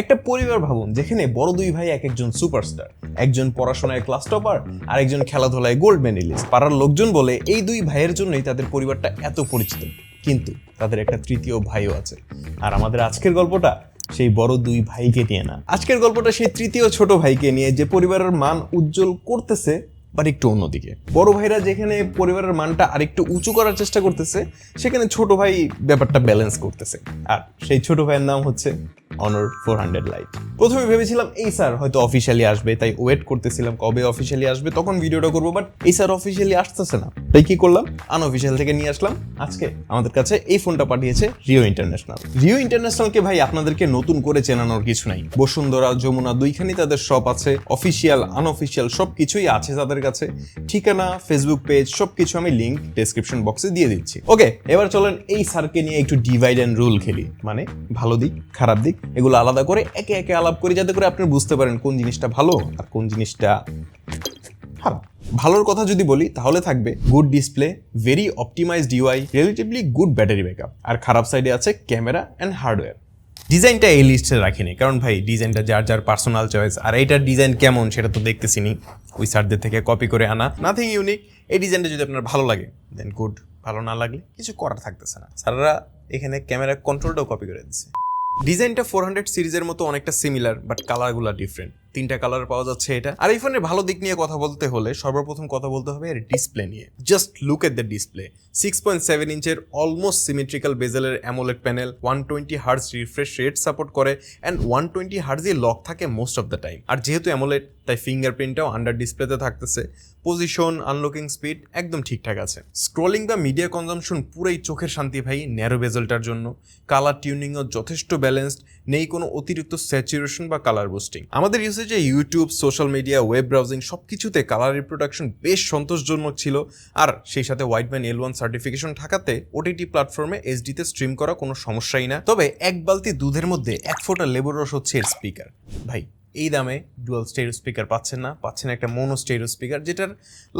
একটা পরিবার ভাবুন, যেখানে বড় দুই ভাই এক একজন সুপারস্টার, একজন পড়াশোনায় ক্লাস টপার আর একজন খেলাধুলায় গোল্ড মেডেলিস্ট পাড়ার লোকজন বলে, এই দুই ভাইয়ের জন্যই তাদের পরিবারটা এত পরিচিত। কিন্তু তাদের একটা তৃতীয় ভাইও আছে। আর আমাদের আজকের গল্পটা সেই বড় দুই ভাইকে নিয়ে না। আজকের গল্পটা সেই তৃতীয় ছোট ভাইকে নিয়ে, যে পরিবারের মান উজ্জ্বল করতেছে বাট একটু অন্যদিকে। বড় ভাইরা যেখানে পরিবারের মানটা আরেকটু উঁচু করার চেষ্টা করতেছে, সেখানে ছোট ভাই ব্যাপারটা ব্যালেন্স করতেছে। আর সেই ছোট ভাইয়ের নাম হচ্ছে অনর ফোর হান্ড্রেড লাইট প্রথমে ভেবেছিলাম, এই স্যার হয়তো অফিসিয়ালি আসবে। তাই ওয়েট করতেছিলাম কবে অফিসিয়ালি আসবে, তখন ভিডিওটা করব বাট এই স্যার অফিসিয়ালি আসতেছে না। তাই কি করলাম? আনঅফিসিয়াল থেকে নিয়ে আসলাম। আজকে আমাদের কাছে এই ফোনটা পাঠিয়েছে রিও ইন্টারন্যাশনাল রিও ইন্টারন্যাশনালকে ভাই আপনাদেরকে নতুন করে চেনানোর কিছু নাই। বসুন্ধরা, যমুনা, দুইখানি তাদের শপ আছে। অফিসিয়াল আনঅফিসিয়াল সব কিছুই আছে তাদের কাছে। ঠিকানা ফেসবুক পেজ সব কিছু আমি লিঙ্ক ডেসক্রিপশন বক্সে দিয়ে দিচ্ছি। ওকে এবার চলেন এই স্যারকে নিয়ে একটু ডিভাইড অ্যান্ড রুল খেলি। মানে ভালো দিক, খারাপ দিক। এগুলো আলাদা করে একে একে আলাপ করি যাতে করে আপনি বুঝতে পারেন কোন জিনিসটা ভালো আর কোন জিনিসটা খারাপ। ভালোর কথা যদি বলি, তাহলে থাকবে good display very optimized UI relatively good battery backup আর খারাপ সাইডে আছে ক্যামেরা অ্যান্ড হার্ডওয়্যার ডিজাইনটা এই লিস্টে রাখিনি, কারণ ভাই ডিজাইনটা যার যার পার্সোনাল চয়েস আর এইটার ডিজাইন কেমন, সেটা তো দেখতেছিনি। ওই স্যারদের থেকে কপি করে আনা। নাথিং ইউনিক এই ডিজাইনটা যদি আপনার ভালো লাগে দেন গুড ভালো না লাগলে কিছু করার থাকতেছে না। স্যাররা এখানে ক্যামেরা কন্ট্রোলটাও কপি করে দিচ্ছে ডিজাইনটা ফোর হান্ড্রেড সিরিজের মতো অনেকটা সিমিলার বাট কালারগুলো ডিফারেন্ট তিনটা কালার পাওয়া যাচ্ছে এটা। আর এই ফোনের ভালো দিক নিয়ে কথা বলতে হলে সর্বপ্রথম কথা বলতে হবে এর ডিসপ্লে নিয়ে। Just look at the display six point seven ইঞ্চের almost symmetrical বেজেলের AMOLED panel one twenty hertz refresh rate support করে অ্যান্ড ওয়ান টোয়েন্টি হার্জই লক থাকে মোস্ট অফ দ্য টাইম আর যেহেতু অ্যামোলেড তাই ফিঙ্গারপ্রিন্টটাও আন্ডার ডিসপ্লেতে থাকতেছে। পজিশন আনলকিং স্পিড একদম ঠিকঠাক আছে। স্ক্রলিং বা মিডিয়া কনজামশন পুরোই চোখের শান্তি ভাই ন্যারো বেজেলটার জন্য। কালার টিউনিংও যথেষ্ট ব্যালেন্সড নেই কোনো অতিরিক্ত স্যাচুরেশন বা কালার বুস্টিং আমাদের ইউসেজে YouTube social media web browsing সব কিছুতে কালার রিপ্রোডাকশন বেশ সন্তোষজনক ছিল। আর সেই সাথে Widevine L one certification থাকাতে ওটিটি প্ল্যাটফর্মে এইচডিতে স্ট্রিম করা কোনো সমস্যাই না। তবে এক বালতি দুধের মধ্যে এক ফোঁটা লেবুর রস হচ্ছে এর স্পিকার ভাই, এই দামে ডুয়াল স্টেরিও স্পিকার পাচ্ছেন না, পাচ্ছেন একটা মোনো স্টেরিও স্পিকার যেটার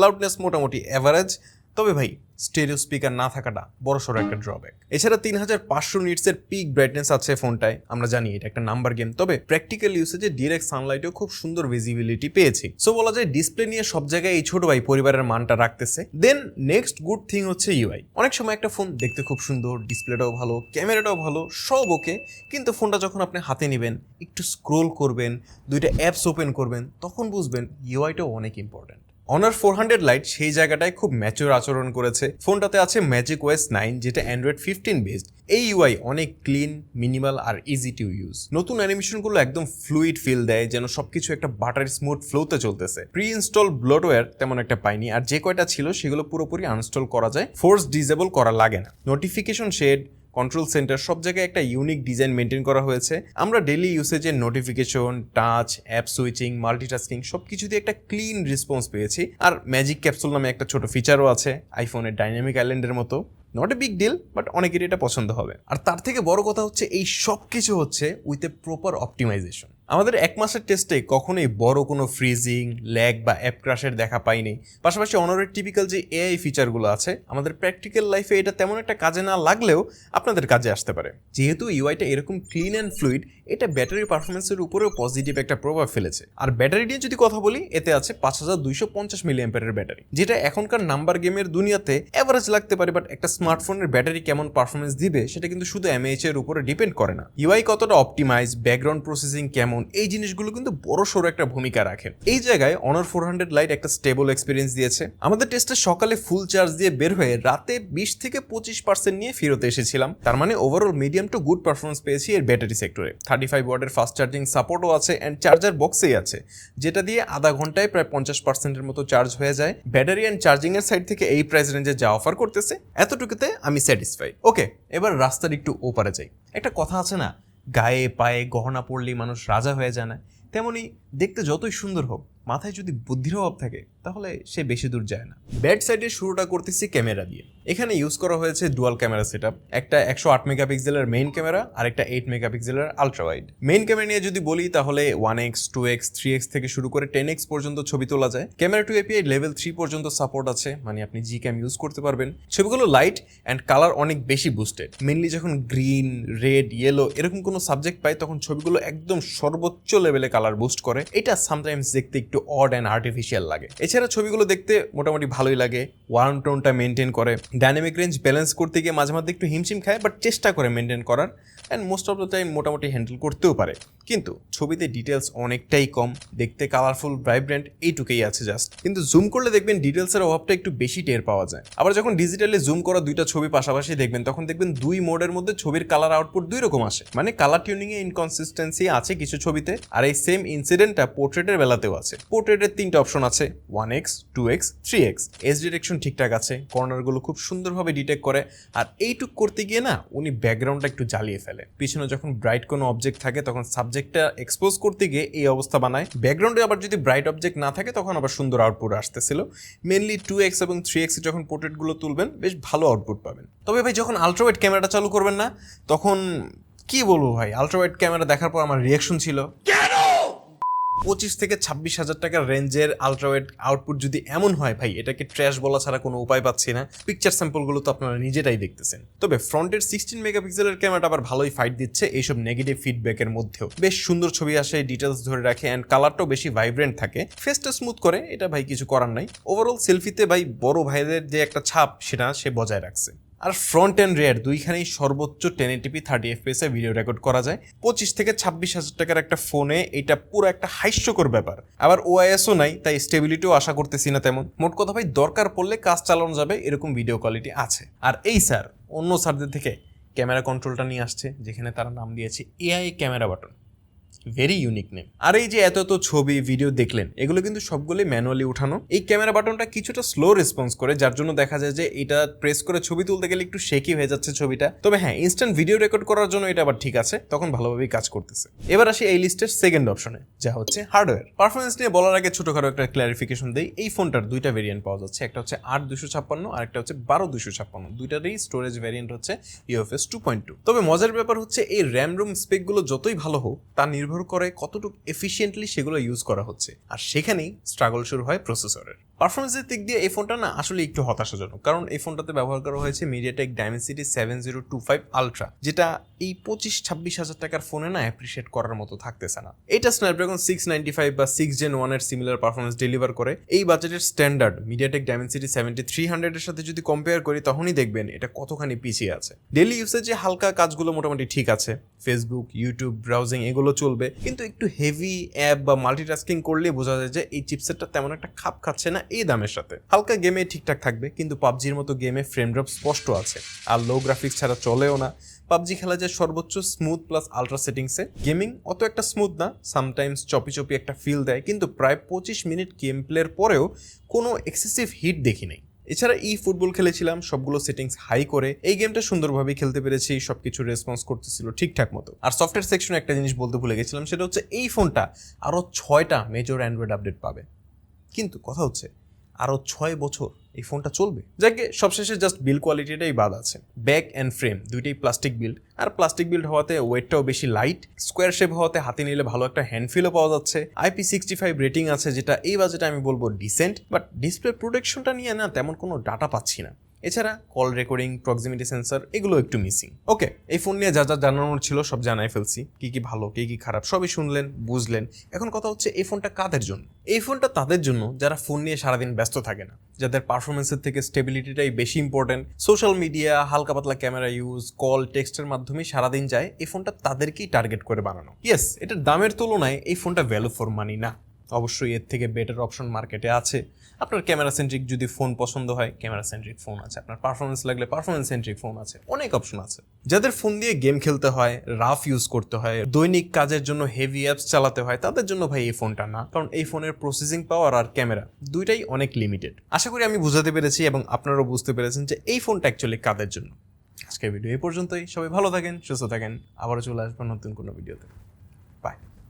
লাউডনেস মোটামুটি অ্যাভারেজ তবে ভাই স্টেরিও স্পিকার না থাকাটা বড় সড়ো একটা ড্রব্যাক এছাড়া তিন হাজার পাঁচশো নিটসের পিক ব্রাইটনেস আছে ফোনটায় আমরা জানি এটা একটা নাম্বার গেম তবে প্র্যাকটিক্যাল ইউসেজে ডিরেক্ট সানলাইটেও খুব সুন্দর ভিজিবিলিটি পেয়েছি। সো বলা যায় ডিসপ্লে নিয়ে সব জায়গায় এই ছোট ভাই পরিবারের মানটা রাখতেছে। দেন নেক্সট গুড থিং হচ্ছে ইউআই অনেক সময় একটা ফোন দেখতে খুব সুন্দর ডিসপ্লেটাও ভালো ক্যামেরাটাও ভালো, সব ওকে কিন্তু ফোনটা যখন আপনি হাতে নেবেন, একটু স্ক্রোল করবেন, দুইটা অ্যাপস ওপেন করবেন, তখন বুঝবেন ইউআইটাও অনেক important Honor four hundred lite সেই জায়গাটায় খুব ম্যাচিওর আচরণ করেছে। ফোনটাতে আছে ম্যাজিক ওয়েস নাইন যেটা অ্যান্ড্রয়েড ফিফটিন বেসড এই ইউআই অনেক ক্লিন মিনিমাল আর ইজি টু ইউজ নতুন অ্যানিমেশনগুলো একদম ফ্লুইড ফিল দেয়, যেন সবকিছু একটা বাটার স্মুথ ফ্লোতে চলতেছে। প্রি ইনস্টল ব্লোটওয়্যার তেমন একটা পাইনি, আর যে কয়টা ছিল সেগুলো পুরোপুরি আনস্টল করা যায়। ফোর্স ডিজেবল করা লাগে না। নোটিফিকেশন শেড কন্ট্রোল সেন্টার সব জায়গায় একটা ইউনিক ডিজাইন মেনটেন করা হয়েছে। আমরা daily ইউসেজের notification touch app switching multitasking সব কিছুতে একটা ক্লিন রেসপন্স পেয়েছি। আর ম্যাজিক ক্যাপসুল নামে একটা ছোট ফিচারও আছে আইফোনের ডাইনামিক আইল্যান্ডের মতো। Not a big deal but অনেকেরই এটা পছন্দ হবে। আর তার থেকে বড় কথা হচ্ছে, এই সব কিছু হচ্ছে উইথ এ প্রপার অপটিমাইজেশন আমাদের এক মাসের টেস্টে কখনোই বড় কোনো ফ্রিজিং ল্যাগ বা অ্যাপ ক্রাশের দেখা পাইনি। পাশাপাশি অনরের টিপিক্যাল যে এআই ফিচারগুলো আছে, আমাদের প্র্যাকটিক্যাল লাইফে এটা তেমন একটা কাজে না লাগলেও আপনাদের কাজে আসতে পারে। যেহেতু ইউআইটা এরকম ক্লিন অ্যান্ড ফ্লুইড এটা ব্যাটারি পারফরমেন্সের উপরেও পজিটিভ একটা প্রভাব ফেলেছে। আর ব্যাটারি নিয়ে যদি কথা বলি, এতে আছে পাঁচ হাজার দুইশো পঞ্চাশ মিলি ব্যাটারি যেটা এখনকার নাম্বার গেমের দুনিয়াতে অ্যাভারেজ লাগতে পারে বাট একটা স্মার্টফোনের ব্যাটারি কেমন পারফরমেন্স দিবে, সেটা কিন্তু শুধু এমএইচ এর উপরে ডিপেন্ড করে না। ইউআই কতটা অপটিমাইজ ব্যাকগ্রাউন্ড প্রসেসিং কেমন এই জিনিসগুলো কিন্তু বড় সড়ো একটা ভূমিকা রাখে। এই জায়গায় অনার ফোর হান্ড্রেড লাইট একটা স্টেবল এক্সপিরিয়েন্স দিয়েছে। আমাদের টেস্টে সকালে ফুল চার্জ দিয়ে বের হয়ে রাতে বিশ থেকে পঁচিশ পার্সেন্ট নিয়ে ফেরত এসেছিলাম। তার মানে overall medium to good performance পেয়েছি এর ব্যাটারি সেক্টরে থার্টি ফাইভ ওয়ার্ডের ফাস্ট চার্জিং সাপোর্টও আছে অ্যান্ড চার্জার বক্সেই আছে, যেটা দিয়ে আধা ঘন্টায় প্রায় পঞ্চাশ পার্সেন্টের মতো চার্জ হয়ে যায়। ব্যাটারি অ্যান্ড চার্জিং এর সাইড থেকে এই প্রাইস রেঞ্জে যা অফার করতেছে, এতটুকুতে আমি স্যাটিসফাই ওকে এবার রাস্তার একটু ওপারে যাই। একটা কথা আছে না গায়ে পায়ে গহনা পড়লেই মানুষ রাজা হয়ে যায় না তেমনি দেখতে যতই সুন্দর হোক। মাথায় যদি বুদ্ধির অভাব থাকে, তাহলে সে বেশি দূর যায় না। ব্যাড সাইডে শুরুটা করতেছি ক্যামেরা দিয়ে। এখানে ইউজ করা হয়েছে ডুয়াল ক্যামেরা সেট একটা একশো আট মেগাপিক্সেলের মেইন ক্যামেরা আর একটা এইট মেগাপিক্সেলের আলট্রা ওয়াইড মেইন ক্যামেরা নিয়ে যদি বলি, তাহলে one x two x three x থেকে শুরু করে টেন এক্স পর্যন্ত ছবি তোলা যায়। Camera two API level three পর্যন্ত সাপোর্ট আছে মানে আপনি জি ক্যাম ইউজ করতে পারবেন। ছবিগুলো লাইট অ্যান্ড কালার অনেক বেশি বুস্টেড মেনলি যখন গ্রিন রেড ইয়েলো এরকম কোনো সাবজেক্ট পাই, তখন ছবিগুলো একদম সর্বোচ্চ লেভেলে কালার বুস্ট করে। এটা সামটাইমস দেখতে একটু অড অ্যান্ড আর্টিফিশিয়াল লাগে। এছাড়া ছবিগুলো দেখতে মোটামুটি ভালোই লাগে ওয়ার্ম টোনটা মেনটেন করে। ডাইনামিক রেঞ্জ ব্যালেন্স করতে গিয়ে মাঝে মাঝে একটু হিমশিম খায় বাট চেষ্টা করে মেনটেন করার and most of the time মোটামুটি হ্যান্ডেল করতেও পারে। কিন্তু ছবিতে ডিটেলস অনেকটাই কম, দেখতে কালারফুল ভাইব্রেন্ট এইটুকুই আছে জাস্ট কিন্তু জুম করলে দেখবেন ডিটেলসের অভাবটা একটু বেশি টের পাওয়া যায়। আবার যখন ডিজিটালি জুম করা দুইটা ছবি পাশাপাশি দেখবেন, তখন দেখবেন দুই মোডের মধ্যে ছবির কালার আউটপুট দুই রকম আসে। মানে কালার টিউনিং এ ইনকনসিস্টেন্সি আছে কিছু ছবিতে, আর এই সেম ইনসিডেন্টটা পোর্ট্রেটের বেলাতেও আছে। পোর্ট্রেটের তিনটা অপশন আছে one x two x three x S direction ঠিকঠাক আছে, কর্নারগুলো খুব সুন্দরভাবে ডিটেক্ট করে, আর এইটুক করতে গিয়ে না, উনি ব্যাকগ্রাউন্ডটা একটু জ্বালিয়ে ফেলে। পিছনে যখন ব্রাইট কোনো অবজেক্ট থাকে, তখন সাবজেক্টটা এক্সপোজ করতে গিয়ে এই অবস্থা বানায়। ব্যাকগ্রাউন্ডে আবার যদি ব্রাইট অবজেক্ট না থাকে, তখন আবার সুন্দর আউটপুট আসতেছিল। মেনলি টু এক্স এবং থ্রি এক্সে যখন পোর্ট্রেটগুলো তুলবেন, বেশ ভালো আউটপুট পাবেন। তবে ভাই, যখন আলট্রাওয়াইড ক্যামেরাটা চালু করবেন না, তখন কি বলব ভাই? আলট্রাওয়াইড ক্যামেরা দেখার পর আমার রিয়াকশন ছিল। পঁচিশ থেকে ছাব্বিশ হাজার টাকার রেঞ্জের আলট্রাওয়েড আউটপুট যদি এমন হয় ভাই, এটাকে ট্র্যাশ বলা ছাড়া কোনো উপায় পাচ্ছি না। পিকচার স্যাম্পলগুলো তো আপনারা নিজেরাই দেখতেছেন। তবে ফ্রন্টের সিক্সটিন মেগাপিক্সেলের ক্যামেরাটা আবার ভালোই ফাইট দিচ্ছে এইসব নেগেটিভ ফিডব্যাকের মধ্যেও। বেশ সুন্দর ছবি আসে ডিটেলস ধরে রাখে অ্যান্ড কালারটাও বেশি ভাইব্রেন্ট থাকে। ফেসটা স্মুথ করে, এটা ভাই কিছু করার নাই। ওভারঅল সেলফিতে ভাই, বড় ভাইদের যে একটা ছাপ, সেটা সে বজায় রাখছে। আর ফ্রন্ট অ্যান্ড রেয়ার দুইখানেই সর্বোচ্চ ten eighty p thirty FPS video record করা যায়। পঁচিশ থেকে ছাব্বিশ হাজার টাকার একটা ফোনে এটা পুরো একটা হাস্যকর ব্যাপার। আবার ওআইএসও নাই, তাই স্টেবিলিটিও আশা করতেছি না তেমন। মোট কথা ভাই, দরকার পড়লে কাজ চালানো যাবে, এরকম ভিডিও কোয়ালিটি আছে। আর এই স্যার অন্য স্যারদের থেকে ক্যামেরা কন্ট্রোলটা নিয়ে আসছে, যেখানে তারা নাম দিয়েছে AI camera button very unique name আর এই যে এত এত ছবি ভিডিও দেখলেন, এগুলো কিন্তু সবগুলোই ম্যানুয়ালি উঠানো। এই ক্যামেরা বাটনটা কিছুটা স্লো রেসপন্স করে, যার জন্য দেখা যায় যে এটা প্রেস করে ছবি তুলতে গেলে একটু শেকি হয়ে যাচ্ছে ছবিটা। তবে হ্যাঁ ইনস্ট্যান্ট ভিডিও রেকর্ড করার জন্য এটা আবার ঠিক আছে, তখন ভালোভাবেই কাজ করতেছে। এবার আসি এই লিস্টের সেকেন্ড অপশনে যা হচ্ছে হার্ডওয়্যার পারফরমেন্স নিয়ে বলার আগে ছোটখাটো একটা ক্লারিফিকেশন দেই, এই ফোনটার দুইটা ভেরিয়েন্ট পাওয়া যাচ্ছে, একটা হচ্ছে আট দুশো ছাপ্পান্ন আর একটা হচ্ছে বারো দুশো ছাপ্পান্ন। দুইটারই স্টোরেজ ভ্যারিয়েন্ট হচ্ছে ইউএফএস টু পয়েন্ট টু তবে মজার ব্যাপার হচ্ছে, এই র্যাম রুম স্পেকগুলো যতই ভালো হোক, তা নির্ভর করে কতটুকু এফিসিয়েন্টলি সেগুলো ইউজ করা হচ্ছে। আর সেখানেই স্ট্রাগল শুরু হয় প্রসেসরের পারফরমেন্সের দিক দিয়ে এই ফোনটা না আসলে একটু হতাশাজনক। কারণ এই ফোনটাতে ব্যবহার করা হয়েছে MediaTek Dimensity seven zero two five ultra যেটা এই পঁচিশ ছাব্বিশ হাজার টাকার ফোনে না অ্যাপ্রিসিয়েট করার মতো থাকতেছে না। এটা স্ন্যাপড্রাগন সিক্স নাইনটি ফাইভ বা সিক্স জেন ওয়ানের সিমিলার পারফরমেন্স ডেলিভার করে। এই বাজেটের standard MediaTek Dimensity seventy three হান্ড্রেডের সাথে যদি কম্পেয়ার করি, তখনই দেখবেন এটা কতখানি পিছিয়ে আছে। ডেলি ইউসেজে হালকা কাজগুলো মোটামুটি ঠিক আছে। ফেসবুক ইউটিউব ব্রাউজিং এগুলো চলবে। কিন্তু একটু হেভি অ্যাপ বা মাল্টিটাস্কিং করলে বোঝা যায় যে এই চিপসেটটা তেমন একটা খাপ খাচ্ছে না। এই দামের সাথে। হালকা গেমে ঠিকঠাক থাকবে, কিন্তু পাবজির মতো গেমে ফ্রেম ড্রপ স্পষ্ট আছে। আর লো গ্রাফিক্স ছাড়া চলেও না। পাবজি খেলা যায় সর্বোচ্চ স্মুথ প্লাস আলট্রা সেটিংসে গেমিং অত একটা স্মুথ না। সামটাইমস চপি চপি একটা ফিল দেয়, কিন্তু প্রায় পঁচিশ মিনিট গেম প্লের পরেও কোনো এক্সেসিভ হিট দেখি নাই। এছাড়া ই ফুটবল খেলেছিলাম, সবগুলো সেটিংস হাই করে। এই গেমটা সুন্দরভাবে খেলতে পেরেছি, সবকিছু রেসপন্স করতেছিল ঠিকঠাক মতো। আর সফটওয়্যার সেকশনে একটা জিনিস বলতে ভুলে গেছিলাম, সেটা হচ্ছে এই ফোনটা আরও ছয়টা মেজর অ্যান্ড্রয়েড আপডেট পাবে। কিন্তু কথা হচ্ছে আরও ছয় বছর এই ফোনটা চলবে। যাকে সবশেষে জাস্ট বিল কোয়ালিটিটাই বাদ আছে। ব্যাক অ্যান্ড ফ্রেম দুইটাই প্লাস্টিক বিল্ড আর প্লাস্টিক বিল্ড হওয়াতে ওয়েটটাও বেশি লাইট স্কোয়ার শেপ হওয়াতে হাতে নিলে ভালো একটা হ্যান্ডফিলও পাওয়া যাচ্ছে। আইপি সিক্সটি ফাইভ রেটিং আছে যেটা এই বাজেটে আমি বলব ডিসেন্ট বাট ডিসপ্লে প্রোটেকশনটা নিয়ে না তেমন কোনো ডাটা পাচ্ছি না। এছাড়া কল রেকর্ডিং প্রক্সিমিটি সেন্সর এগুলো একটু মিসিং ওকে এই ফোন নিয়ে যা যা জানানোর ছিল সব জানাই ফেলছি। কি কি ভালো, কি কি খারাপ, সবই শুনলেন, বুঝলেন। এখন কথা হচ্ছে এই ফোনটা কাদের জন্য? এই ফোনটা তাদের জন্য যারা ফোন নিয়ে সারাদিন ব্যস্ত থাকে না, যাদের পারফরমেন্সের থেকে স্টেবিলিটিটাই বেশি ইম্পর্টেন্ট সোশ্যাল মিডিয়া হালকা পাতলা ক্যামেরা ইউজ কল টেক্সটের মাধ্যমে সারাদিন যায়, এই ফোনটা তাদেরকেই টার্গেট করে বানানো। ইয়েস এটার দামের তুলনায় এই ফোনটা ভ্যালু ফর মানি না। অবশ্যই এর থেকে বেটার অপশন মার্কেটে আছে। আপনার ক্যামেরা সেন্ট্রিক যদি ফোন পছন্দ হয় ক্যামেরা সেন্ট্রিক ফোন আছে। আপনার পারফরমেন্স লাগলে পারফরমেন্স সেন্ট্রিক ফোন আছে। অনেক অপশন আছে। যাদের ফোন দিয়ে গেম খেলতে হয় রাফ ইউজ করতে হয়, দৈনিক কাজের জন্য হেভি অ্যাপস চালাতে হয়, তাদের জন্য ভাই এই ফোনটা না। কারণ এই ফোনের প্রসেসিং পাওয়ার আর ক্যামেরা দুইটাই অনেক লিমিটেড আশা করি আমি বুঝাতে পেরেছি এবং আপনারাও বুঝতে পেরেছেন যে এই ফোনটা অ্যাকচুয়ালি কাদের জন্য। আজকের ভিডিও এই পর্যন্তই। সবাই ভালো থাকেন, সুস্থ থাকেন। আবারও চলে আসবেন নতুন কোনো ভিডিওতে